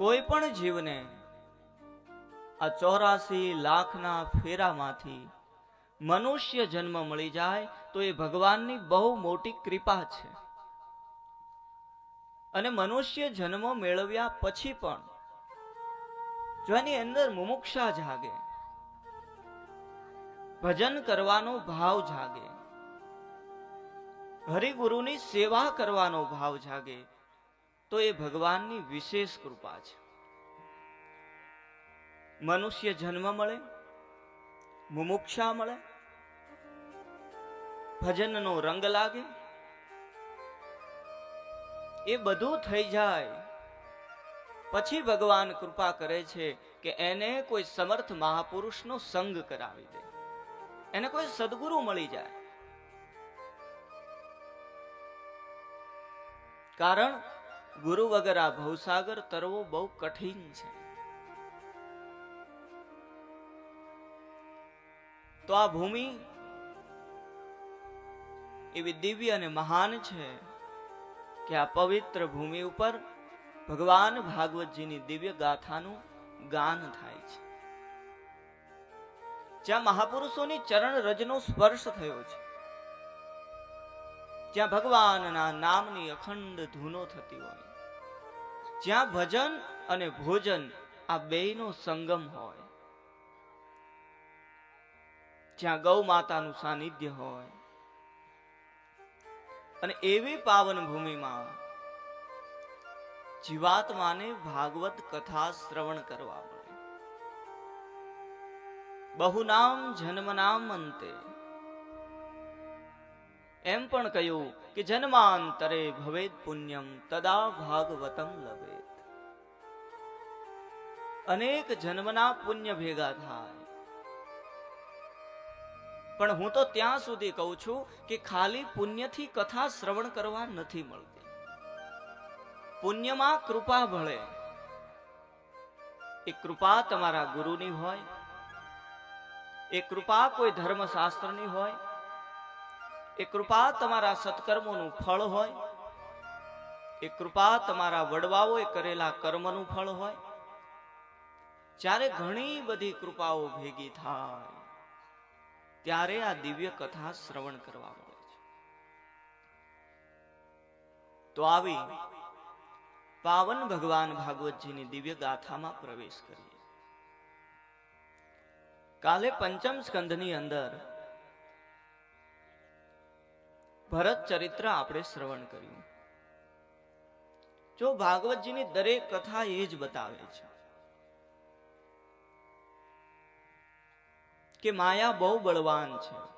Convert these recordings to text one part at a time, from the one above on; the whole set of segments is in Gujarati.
કોઈ પણ જીવને આ ચોરાસી લાખના ફેરામાંથી મનુષ્ય જન્મ મળી જાય તો એ ભગવાનની બહુ મોટી કૃપા છે. અને મનુષ્ય જન્મ મેળવ્યા પછી પણ જો એની અંદર મુમુક્ષા જાગે, ભજન કરવાનો ભાવ જાગે, હરિગુરુની સેવા કરવાનો ભાવ જાગે તો એ ભગવાનની વિશેષ કૃપા છે. મનુષ્ય જન્મ મળે, મુમુક્ષા મળે, ભજનનો રંગ લાગે, એ બધું થઈ જાય. પછી ભગવાન કૃપા કરે છે કે એને કોઈ સમર્થ મહાપુરુષનો સંગ કરાવી દે. એને કોઈ સદગુરુ મળી જાય. કારણ ગુરુ વગર આ ભવસાગર તરવો બહુ કઠિન છે. તો આ ભૂમિ એવી દિવ્ય અને મહાન છે કે આ પવિત્ર ભૂમિ ઉપર ભગવાન ભાગવતજીની દિવ્ય ગાથાનું ગાન થાય છે. જ્યાં મહાપુરુષોની ચરણ રજનો સ્પર્શ થયો છે. જ્યાં ભગવાનના નામની અખંડ ધૂનો થતી હોય. જ્યાં ભજન અને ભોજન આ બેનો સંગમ હોય. જ્યાં ગૌ માતાનું સાનિધ્ય હોય. અને એવી પાવન ભૂમિમાં જીવાત્માને ભાગવત કથા શ્રવણ કરવા મળે. બહુ નામ જન્મ નામ અંતે એમ પણ કહ્યું કે જન્માંતરે ભવેદ પુણ્યમ તદા ભાગવતમ લવેત અનેક જન્મના પુણ્ય ભેગા થાય. પણ હું તો ત્યાં સુધી કહું છું કે ખાલી પુણ્યથી કથા શ્રવણ કરવા નથી મળતી. પુણ્યમાં કૃપા ભળે. એ કૃપા તમારા ગુરુની હોય. એ કૃપા કોઈ ધર્મશાસ્ત્રની હોય. એ કૃપા તમારા સત્કર્મોનું ફળ હોય. એ કૃપા તમારા વડવાઓએ કરેલા કર્મનું ફળ હોય. જ્યારે ઘણી બધી કૃપાઓ ભેગી થાય, ત્યારે આ દિવ્ય કથા શ્રવણ કરવા મળે છે. તો આવી પાવન ભગવાન ભાગવતજીની દિવ્ય ગાથામાં પ્રવેશ કરીએ. કાલે પંચમ સ્કંધની અંદર ભરત ચરિત્ર આપણે શ્રવણ કર્યું. જો ભાગવતજીની દરેક કથા એ જ બતાવે છે. કે માયા બહુ બળવાન છે.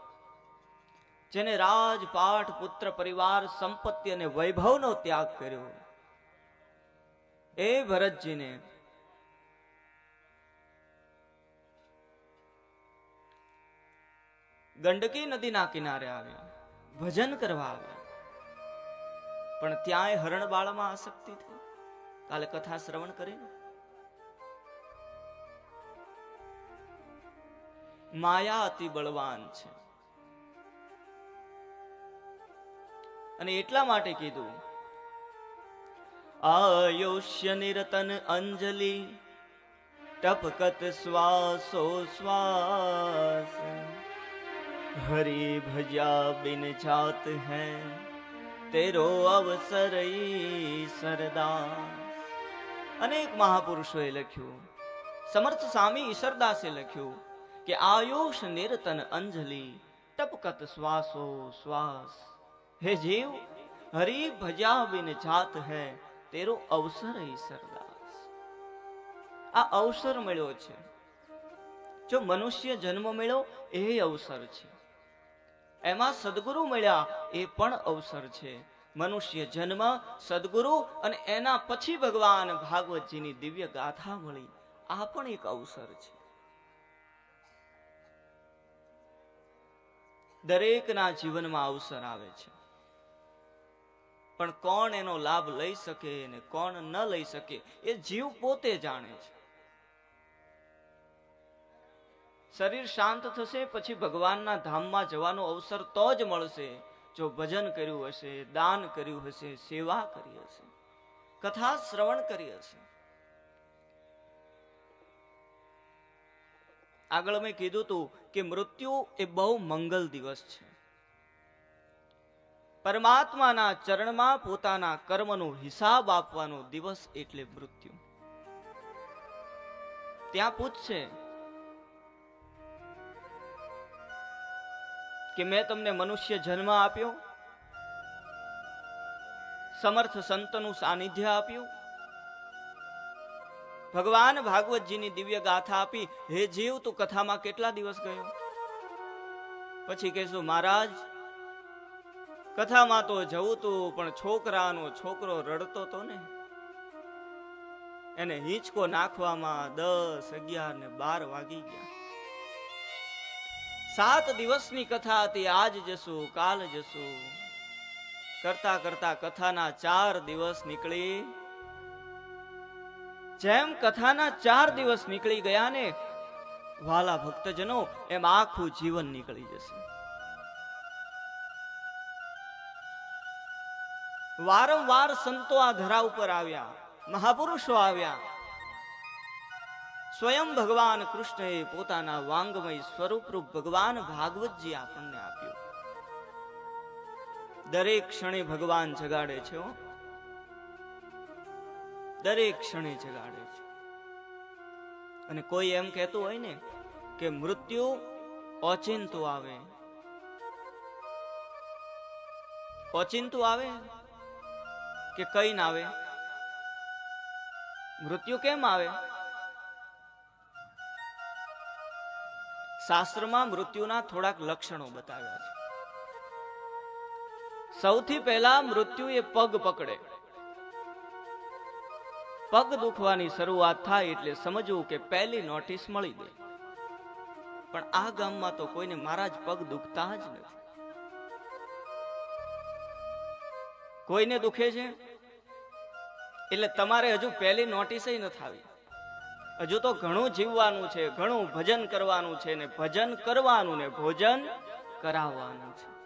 જેને રાજપાઠ, પુત્ર પરિવાર, સંપત્તિ અને વૈભવનો ત્યાગ કર્યો. એ ભરતજીને ગંડકી નદીના કિનારે આવ્યા ભજન કરવા આવ્યા. પણ ત્યાંય હરણ બાળમાં આસક્તિ થઈ. કાલે કથા શ્રવણ કરીને. માયા અતિ બળવાન છે. અને એટલા માટે કીધું, આયુષ્ય નિરતન અંજલિ, ટપકત શ્વાસો શ્વાસ. હરી ભજ્યા બિન જાત હૈ તેરો અવસર સરદાસ અનેક મહાપુરુષોએ લખ્યું સમર્થ સ્વામી ઈશ્વરદાસે લખ્યું કે આયુષ નિરતન અંજલિ ટપકત શ્વાસો શ્વાસ હે જીવ હરી ભજા બિન જાત હૈ તેરો અવસર સરદાસ આ અવસર મળ્યો છે। જો મનુષ્ય જન્મ મળ્યો એ અવસર છે। એમાં સદગુરુ મળ્યા એ પણ અવસર છે. મનુષ્ય જન્મ, સદગુરુ અને એના પછી ભગવાન ભાગવતજીની દિવ્ય ગાથા મળી. આ પણ એક અવસર છે. દરેકના જીવનમાં અવસર આવે છે. પણ કોણ એનો લાભ લઈ શકે ને કોણ ન લઈ શકે એ જીવ પોતે જાણે છે. શરીર શાંત થશે, પછી ભગવાનના ધામમાં જવાનો અવસર તો જ મળશે. જો ભજન કર્યું હશે, દાન કર્યું હશે, સેવા કરી હશે. કથા શ્રવણ કરી હશે. આગળ મેં કીધું હતું કે મૃત્યુ એ બહુ મંગલ દિવસ છે. પરમાત્માના ચરણમાં પોતાના કર્મનો હિસાબ આપવાનો દિવસ એટલે મૃત્યુ. ત્યાં પૂછશે કે મેં તમને મનુષ્ય જન્મ આપ્યો, સમર્થ સંતનું સાનિધ્ય આપ્યું. ભગવાન ભાગવતજીની દિવ્ય ગાથા આપી, હે જીવ, તું કથામાં કેટલા દિવસ ગયો? પછી કહેશું, મહારાજ, કથામાં તો જવું તું, પણ છોકરાનો છોકરો રડતો તો ને એને હિંચકો નાખવામાં દસ અગિયાર ને બાર વાગી ગયા. સાત દિવસની કથા હતી, આજ જશું કાલ જશું કરતા કરતા કથાના ચાર દિવસ નીકળી. જેમ કથાના ચાર દિવસ નીકળી ગયા ને, વાલા ભક્તજનો, એમ આખું જીવન નીકળી જશે. વારંવાર સંતો આ ધરા ઉપર આવ્યા, મહાપુરુષો આવ્યા. સ્વયં ભગવાન કૃષ્ણએ પોતાના વાંગમય સ્વરૂપરૂપ ભગવાન ભાગવતજી આપણને આપ્યું. દરેક ક્ષણે ભગવાન જગાડે છે દરેક ક્ષણે જગાડે છે. અને કોઈ એમ કહેતું હોય ને કે મૃત્યુ ઓચિંતું આવે. ઓચિંતું આવે કે કઈ ના આવે? મૃત્યુ કેમ આવે? શાસ્ત્રમાં મૃત્યુના થોડાક લક્ષણો બતાવ્યા છે. સૌથી પહેલા મૃત્યુ એ પગ પકડે. પગ દુખવાની શરૂઆત થાય એટલે સમજવું કે પહેલી નોટિસ મળી ગઈ. પણ આ ગામમાં તો કોઈને મારા જ પગ દુખતા જ નથી. કોઈને દુખે છે? એટલે તમારે હજુ પહેલી નોટિસ નથી આવી. હજુ તો ઘણું જીવવાનું છે, ઘણું ભજન કરવાનું છે ને ભજન કરવાનું ને ભોજન કરાવવાનું છે.